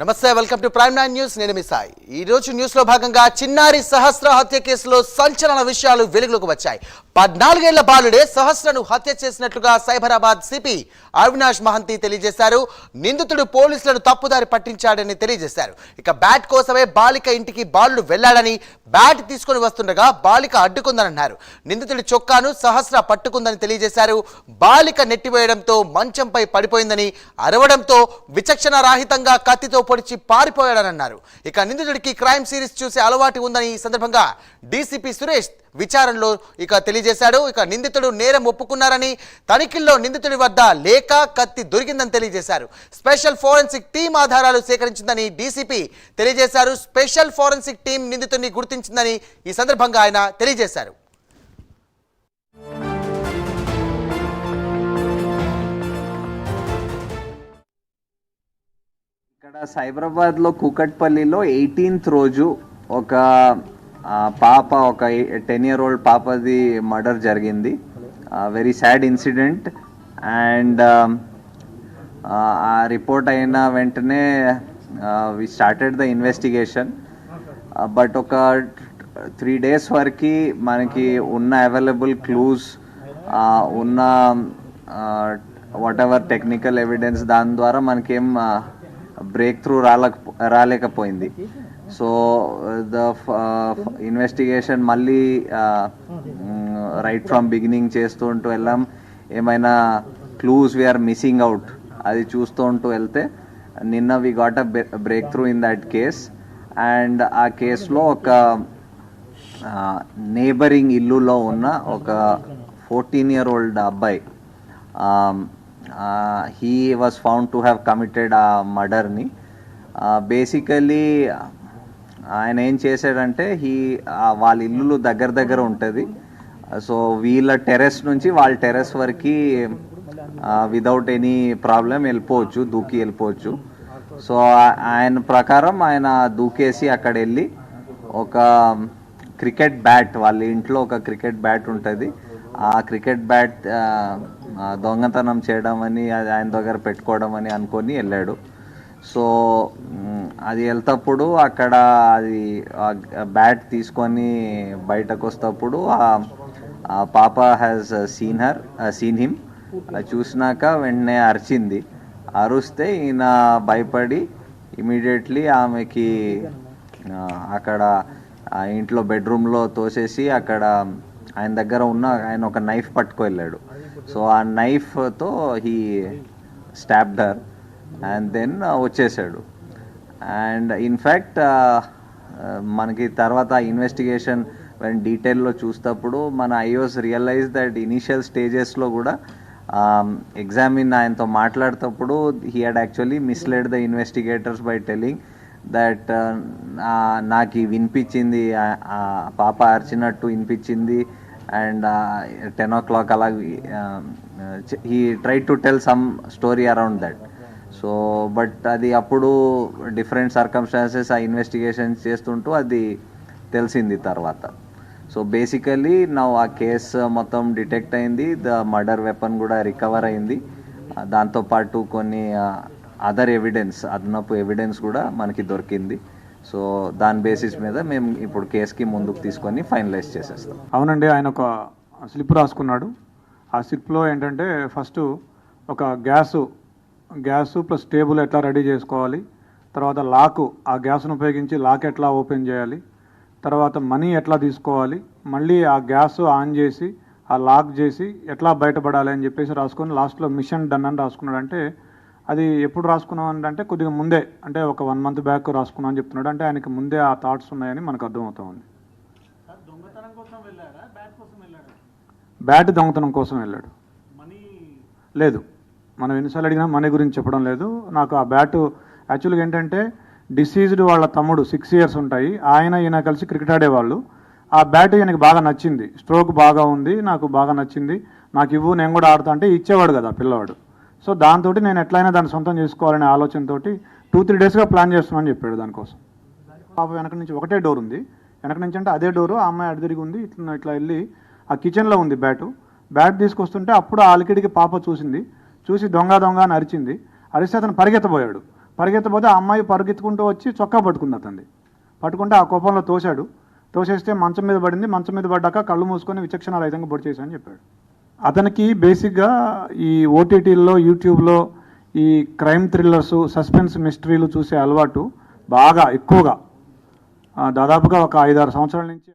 నమస్తే welcome to Prime Nine News నేను మీ సాయి. ఈ రోజు న్యూస్లో భాగంగా చిన్నారి సహస్ర హత్య కేసులో సంచలన విషయాలు వెలుగులోకి వచ్చాయి. పద్నాలుగేళ్ళ బాలుడే సహస్రను హత్య చేసినట్లుగా సైబరాబాద్ సిపి అవినాష్ మహంతి తెలియజేశారు. నిందితుడు పోలీసులను తప్పుదారి పట్టించాడని తెలియజేశారు. ఇక బ్యాట్ కోసమే బాలిక ఇంటికి బాలుడు వెళ్ళాడని బ్యాట్ తీసుకొని వస్తుండగా బాలిక అడ్డుకుందనన్నారు. నిందితుడి చొక్కాను సహస్ర పట్టుకుందని తెలియజేశారు. బాలిక నెట్టివేయడంతో మంచంపై పడిపోయిందని అరవడంతో విచక్షణ రాహితంగా కత్తితో పొడిచి పారిపోయాడనన్నారు. ఇక నిందితుడికి క్రైమ్ సిరీస్ చూసే అలవాటు ఉందని ఈ సందర్భంగా డీసీపీ సురేష్ విచారణలో ఇక తెలియజేశాడు. ఇక నిందితుడు నేరం ఒప్పుకున్నారని తనిఖీల్లో నిందితుడి వద్ద లేక కత్తి దొరికిందని తెలియజేశారు. స్పెషల్ ఫోరెన్సిక్ టీం ఆధారాలు సేకరించిందని డీసీపీ తెలియజేశారు. స్పెషల్ ఫోరెన్సిక్ టీం నిందితుడిని గుర్తించిందని ఈ సందర్భంగా ఆయన తెలియజేశారు. ఇక్కడ సైబరాబాద్లో కూకట్పల్లిలో ఎయిటీన్త్ రోజు ఒక పాప ఒక టెన్ ఇయర్ ఓల్డ్ పాపది మర్డర్ జరిగింది. వెరీ సాడ్ ఇన్సిడెంట్ అండ్ ఆ రిపోర్ట్ um, అయిన వెంటనే we started the investigation but ఒక త్రీ డేస్ వరకు మనకి ఉన్న అవైలబుల్ క్లూస్ ఉన్న వాట్ ఎవర్ టెక్నికల్ ఎవిడెన్స్ దాని ద్వారా మనకేం బ్రేక్ త్రూ రాలేక రాలేకపోయింది. సో ద ఇన్వెస్టిగేషన్ uh, మళ్ళీ రైట్ ఫ్రమ్ బిగినింగ్ చేస్తూ ఉంటూ వెళ్ళాం. ఏమైనా క్లూస్ వీఆర్ మిస్సింగ్ అవుట్ అది చూస్తూ ఉంటూ వెళ్తే నిన్న we got a breakthrough in that case and ఆ కేసులో ఒక uh, నేబరింగ్ ఇల్లులో ఉన్న ఒక ఫోర్టీన్ ఇయర్ ఓల్డ్ అబ్బాయి he was found to have committed ఆ మర్డర్ని బేసికలీ ఆయన ఏం చేశాడంటే హీ వాళ్ళ ఇల్లులు దగ్గర దగ్గర ఉంటుంది. సో వీళ్ళ టెర్రస్ నుంచి వాళ్ళ టెర్రస్ వరకు వితౌట్ ఎనీ ప్రాబ్లం వెళ్ళిపోవచ్చు దూకి వెళ్ళిపోవచ్చు. సో ఆయన ప్రకారం ఆయన దూకేసి అక్కడ వెళ్ళి ఒక క్రికెట్ బ్యాట్ వాళ్ళ ఇంట్లో ఒక క్రికెట్ బ్యాట్ ఉంటుంది. ఆ క్రికెట్ బ్యాట్ దొంగతనం చేయడం అని అది ఆయన దగ్గర పెట్టుకోవడం అని అనుకొని వెళ్ళాడు. సో అది వెళ్తప్పుడు అక్కడ అది బ్యాట్ తీసుకొని బయటకు వస్తప్పుడు ఆ- పాప has seen her seen him చూసినాక వెంటనే అరిచింది. అరుస్తే ఈయన భయపడి ఇమీడియట్లీ ఆమెకి అక్కడ ఆ ఇంట్లో బెడ్రూమ్లో తోసేసి అక్కడ ఆయన దగ్గర ఉన్న ఆయన ఒక నైఫ్ పట్టుకు వెళ్ళాడు సో ఆ నైఫ్తో he stabbed her and then వచ్చేసాడు. అండ్ ఇన్ఫ్యాక్ట్ మనకి తర్వాత ఇన్వెస్టిగేషన్ డీటెయిల్లో చూసినప్పుడు మన ఐఓస్ రియలైజ్ దట్ ఇనిషియల్ స్టేజెస్లో కూడా ఎగ్జామిన్ ఆయనతో మాట్లాడేటప్పుడు he had actually misled the investigators by telling that నాకు వినిపించింది పాప అరిచినట్టు వినిపించింది. అండ్ టెన్ ఓ క్లాక్ అలా he try to tell some story around that so but అది అప్పుడు డిఫరెంట్ సర్కమ్స్టాన్సెస్ ఆ ఇన్వెస్టిగేషన్ చేస్తుంటూ అది తెలిసింది తర్వాత. సో బేసికలీ నా ఆ కేసు మొత్తం డిటెక్ట్ అయింది. ద మర్డర్ వెపన్ కూడా రికవర్ అయింది. దాంతోపాటు కొన్ని అదర్ ఎవిడెన్స్ అదనపు ఎవిడెన్స్ కూడా మనకి దొరికింది. సో దాని బేసిస్ మీద మేము ఇప్పుడు కేసుకి ముందుకు తీసుకొని ఫైనలైజ్ చేసేస్తాం. అవునండి ఆయన ఒక స్లిప్ రాసుకున్నాడు. ఆ స్లిప్లో ఏంటంటే ఫస్ట్ ఒక గ్యాసు గ్యాసు ప్లస్ టేబుల్ ఎట్లా రెడీ చేసుకోవాలి? తర్వాత లాకు ఆ గ్యాస్ను ఉపయోగించి లాక్ ఎట్లా ఓపెన్ చేయాలి? తర్వాత మనీ ఎట్లా తీసుకోవాలి? మళ్ళీ ఆ గ్యాస్ ఆన్ చేసి ఆ లాక్ చేసి ఎట్లా బయటపడాలి అని చెప్పేసి రాసుకొని లాస్ట్లో మిషన్ డన్ అని రాసుకున్నాడు. అంటే అది ఎప్పుడు రాసుకున్నాం అంటే కొద్దిగా ముందే అంటే ఒక వన్ మంత్ బ్యాక్ రాసుకున్నాం అని చెప్తున్నాడు. అంటే ఆయనకి ముందే ఆ థాట్స్ ఉన్నాయని మనకు అర్థమవుతా ఉంది బ్యాట్ దొంగతనం కోసం వెళ్ళాడు. లేదు. మనం ఎన్నిసార్లు అడిగినా మనీ గురించి చెప్పడం లేదు. నాకు ఆ బ్యాటు యాక్చువల్గా ఏంటంటే డిసీజ్డ్ వాళ్ళ తమ్ముడు సిక్స్ ఇయర్స్ ఉంటాయి. ఆయన ఈయన కలిసి క్రికెట్ ఆడేవాళ్ళు. ఆ బ్యాట్ ఈయనకి బాగా నచ్చింది. స్ట్రోక్ బాగా ఉంది. నాకు బాగా నచ్చింది. నాకు ఇవ్వు నేను కూడా ఆడుతా అంటే ఇచ్చేవాడు కదా పిల్లవాడు. సో దాంతో నేను ఎట్లయినా దాన్ని సొంతం చేసుకోవాలనే ఆలోచనతో టూ త్రీ డేస్గా ప్లాన్ చేస్తున్నాను చెప్పాడు దానికోసం. పాప వెనక నుంచి ఒకటే డోర్ ఉంది. వెనక నుంచి అంటే అదే డోరు. ఆ అమ్మాయి అడిదిరిగి ఉంది. ఇట్లా ఇట్లా వెళ్ళి ఆ కిచెన్లో ఉంది బ్యాటు. బ్యాట్ తీసుకొస్తుంటే అప్పుడు ఆ అలికిడికి పాప చూసింది. చూసి దొంగ దొంగ అని అరిచింది. అరిస్తే అతను పరిగెత్తబోయాడు. పరిగెత్తబోతే ఆ అమ్మాయి పరిగెత్తుకుంటూ వచ్చి చొక్కా పట్టుకుంది అతన్ని. పట్టుకుంటే ఆ కోపంలో తోశాడు. తోసేస్తే మంచం మీద పడింది. మంచం మీద పడ్డాక కళ్ళు మూసుకొని విచక్షణ రహితంగా పొడి చేశాను చెప్పాడు. అతనికి బేసిక్గా ఈ ఓటీటీల్లో యూట్యూబ్లో ఈ క్రైమ్ థ్రిల్లర్స్ సస్పెన్స్ మిస్టరీలు చూసే అలవాటు బాగా ఎక్కువగా దాదాపుగా ఒక ఐదారు సంవత్సరాల నుంచి